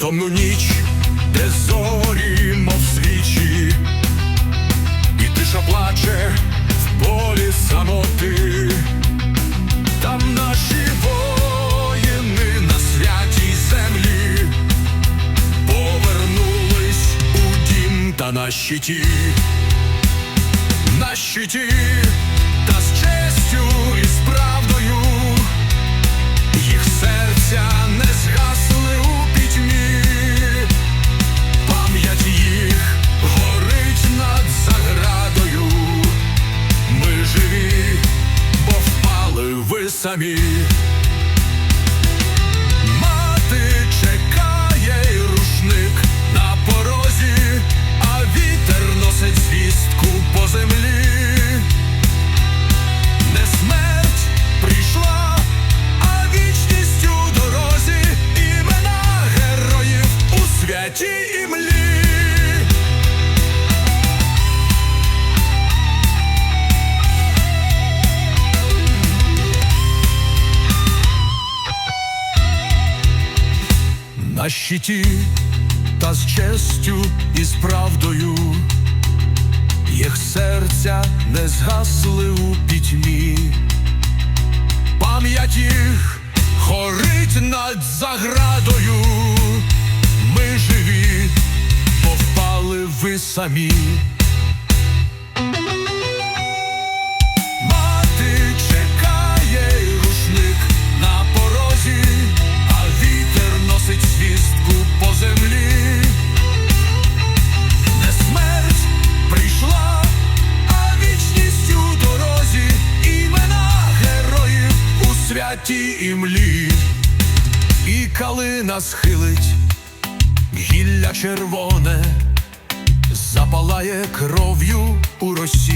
темну ніч, де зорі, мов свічі, і тиша плаче в полі самоти. Там наші воїни на святій землі повернулись у дім та на щиті, на щиті впали На щиті та з честю і з правдою їх серця не згасли у пітьмі, пам'ять їх горить над заградою. Ми живі, бо впали ви самі. У і імлі. І калина схилить, гілля червоне, запалає кров'ю у росі.